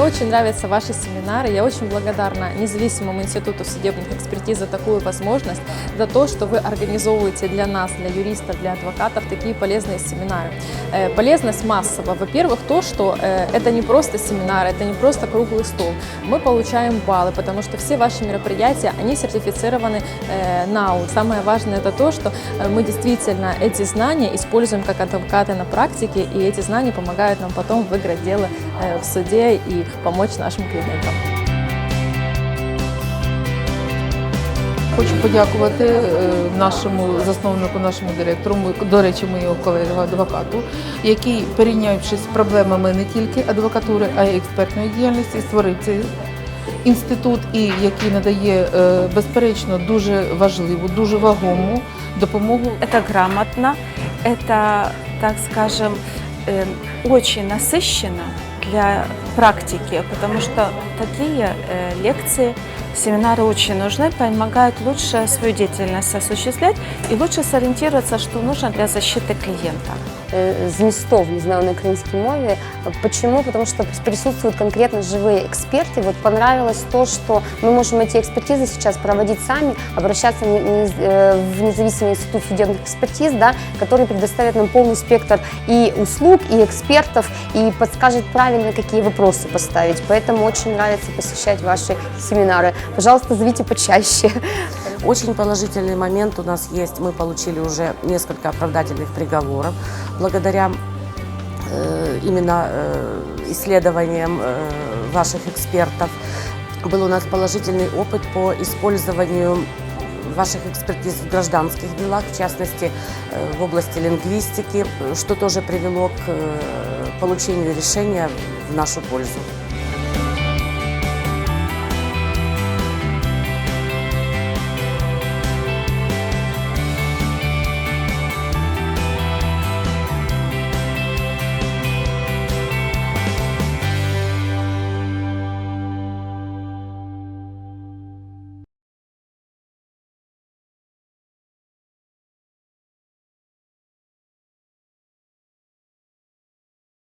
очень нравятся ваши семинары. Я очень благодарна независимому институту судебных экспертиз за такую возможность, за то, что вы организовываете для нас, для юристов, для адвокатов такие полезные семинары. Э, Полезность массово. Во-первых, то, что э, это не просто семинар, это не просто круглый стол. Мы получаем баллы, потому что все ваши мероприятия, они сертифицированы э, НАУ. Самое важное это то, что мы действительно эти знания используем как адвокаты на практике, и эти знания помогают нам потом выиграть дело в суде и помочь нашим клиентам. Хочу подякувати е, нашому засновнику, нашому директору, ми- до речі, моєго колеги адвокату, який, перейнявшись проблемами не тільки адвокатури, а й експертної діяльності, створив цей інститут, і який надає е, безперечно дуже важливу, дуже вагому допомогу Это грамотно, это, так скажем, э, очень насыщенно Для практики, потому что такие э, лекции, семинары очень нужны, помогают лучше свою деятельность осуществлять и лучше сориентироваться, что нужно для защиты клиента. э, змістов, не знаю, на украинской мове. Почему? Потому что присутствуют конкретно живые эксперты. Вот понравилось то, что мы можем эти экспертизы сейчас проводить сами, обращаться э, в независимый институт судебных экспертиз, да, который предоставит нам полный спектр и услуг, и экспертов, и подскажет правильно, какие вопросы поставить. Поэтому очень нравится посещать ваши семинары. Пожалуйста, зовите почаще. Очень положительный момент у нас есть. Мы получили уже несколько оправдательных приговоров благодаря э, именно э, исследованиям э, ваших экспертов. Был у нас положительный опыт по использованию ваших экспертиз в гражданских делах, в частности, э, в области лингвистики, что тоже привело к э, получению решения в нашу пользу.